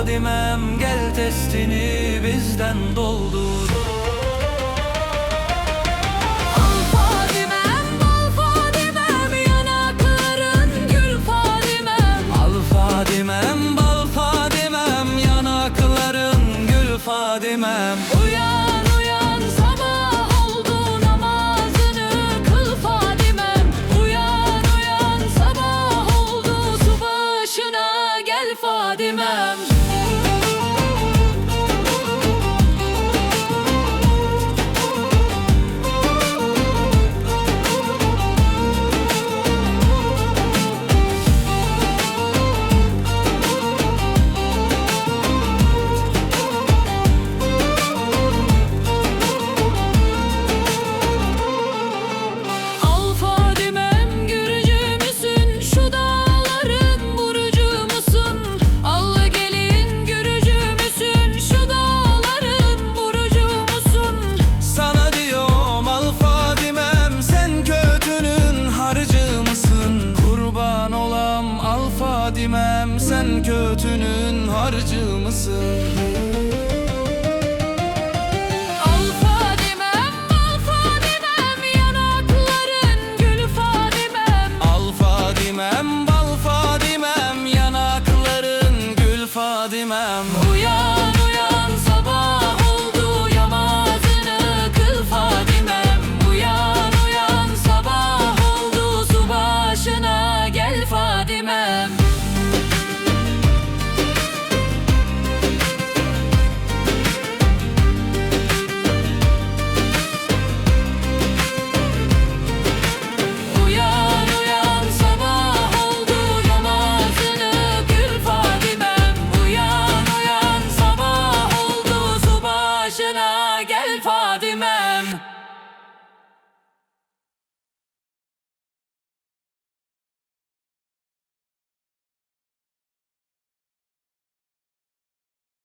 Kadimem gel testini bizden doldur. Fadimem, bal Fadimem, yanakların gül Fadimem. Uyan nadimem sen kötünün harcı mısın? Fadimem, bal Fadimem, yanakların gül Fadimem